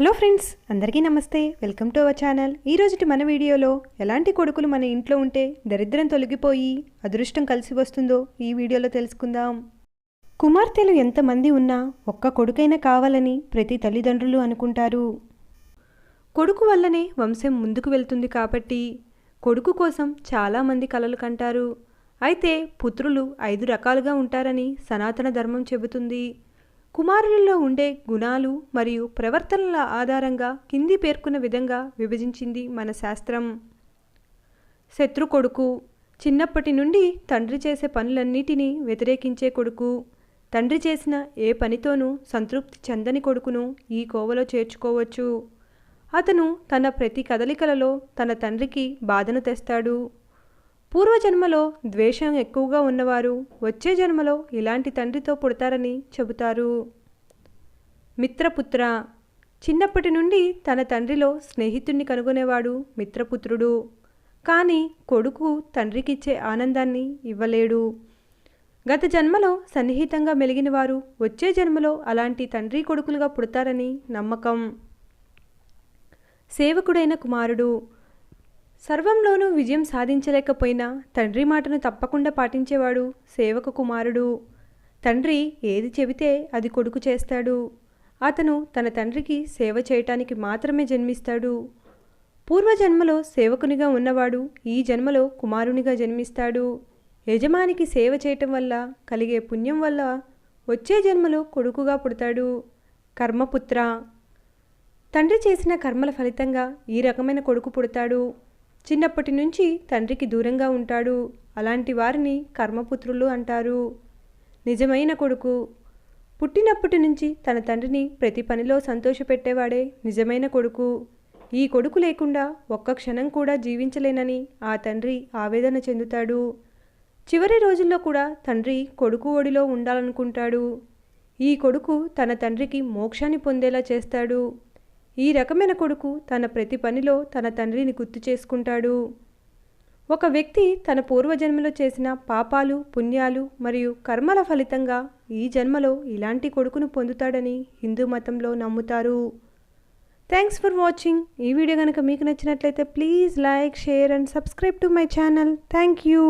Hello friends అందరికీ నమస్తే. Welcome to our channel. ఈ రోజుటి మన వీడియోలో ఎలాంటి కొడుకులు మన ఇంట్లో ఉంటే దరిద్రం తొలగిపోయి అదృష్టం కలిసి వస్తుందో ఈ వీడియోలో తెలుసుకుందాం. కుమార్తెలు ఎంతమంది ఉన్నా ఒక్క కొడుకైనా కావాలని ప్రతి తల్లిదండ్రులు అనుకుంటారు. కొడుకు వల్లనే వంశం ముందుకు వెళ్తుంది కాబట్టి కొడుకు కోసం చాలామంది కలలు కంటారు. అయితే పుత్రులు ఐదు రకాలుగా ఉంటారని సనాతన ధర్మం చెబుతుంది. కుమారులలో ఉండే గుణాలు మరియు ప్రవర్తనల ఆధారంగా కింది పేర్కొన్న విధంగా విభజించింది మన శాస్త్రం. శత్రు కొడుకు చిన్నప్పటి నుండి తండ్రి చేసే పనులన్నిటినీ వ్యతిరేకించే కొడుకు తండ్రి చేసిన ఏ పనితోనూ సంతృప్తి చెందని కొడుకును ఈ కోవలో చేర్చుకోవచ్చు. అతను తన ప్రతి కదలికలలో తన తండ్రికి బాధను తెస్తాడు. పూర్వజన్మలో ద్వేషం ఎక్కువగా ఉన్నవారు వచ్చే జన్మలో ఇలాంటి తండ్రితో పుడతారని చెబుతారు. మిత్రపుత్ర. చిన్నప్పటి నుండి తన తండ్రిలో స్నేహితుణ్ణి కనుగొనేవాడు మిత్రపుత్రుడు. కానీ కొడుకు తండ్రికిచ్చే ఆనందాన్ని ఇవ్వలేడు. గత జన్మలో సన్నిహితంగా మెలిగిన వారు వచ్చే జన్మలో అలాంటి తండ్రి కొడుకులుగా పుడతారని నమ్మకం. సేవకుడైన కుమారుడు. సర్వంలోనూ విజయం సాధించలేకపోయినా తండ్రి మాటను తప్పకుండా పాటించేవాడు సేవక కుమారుడు. తండ్రి ఏది చెబితే అది కొడుకు చేస్తాడు. అతను తన తండ్రికి సేవ చేయటానికి మాత్రమే జన్మిస్తాడు. పూర్వజన్మలో సేవకునిగా ఉన్నవాడు ఈ జన్మలో కుమారునిగా జన్మిస్తాడు. యజమానికి సేవ చేయటం వల్ల కలిగే పుణ్యం వల్ల వచ్చే జన్మలో కొడుకుగా పుడతాడు. కర్మపుత్ర. తండ్రి చేసిన కర్మల ఫలితంగా ఈ రకమైన కొడుకు పుడతాడు. చిన్నప్పటి నుంచి తండ్రికి దూరంగా ఉంటాడు. అలాంటి వారిని కర్మపుత్రులు అంటారు. నిజమైన కొడుకు. పుట్టినప్పటి నుంచి తన తండ్రిని ప్రతి పనిలో సంతోషపెట్టేవాడే నిజమైన కొడుకు. ఈ కొడుకు లేకుండా ఒక్క క్షణం కూడా జీవించలేనని ఆ తండ్రి ఆవేదన చెందుతాడు. చివరి రోజుల్లో కూడా తండ్రి కొడుకు ఒడిలో ఉండాలనుకుంటాడు. ఈ కొడుకు తన తండ్రికి మోక్షాన్ని పొందేలా చేస్తాడు. ఈ రకమైన కొడుకు తన ప్రతి పనిలో తన తండ్రిని గుర్తు చేసుకుంటాడు. ఒక వ్యక్తి తన పూర్వజన్మలో చేసిన పాపాలు పుణ్యాలు మరియు కర్మల ఫలితంగా ఈ జన్మలో ఇలాంటి కొడుకును పొందుతాడని హిందూ మతంలో నమ్ముతారు. థ్యాంక్స్ ఫర్ వాచింగ్ ఈ వీడియో కనుక మీకు నచ్చినట్లయితే please like share and subscribe to my channel. Thank you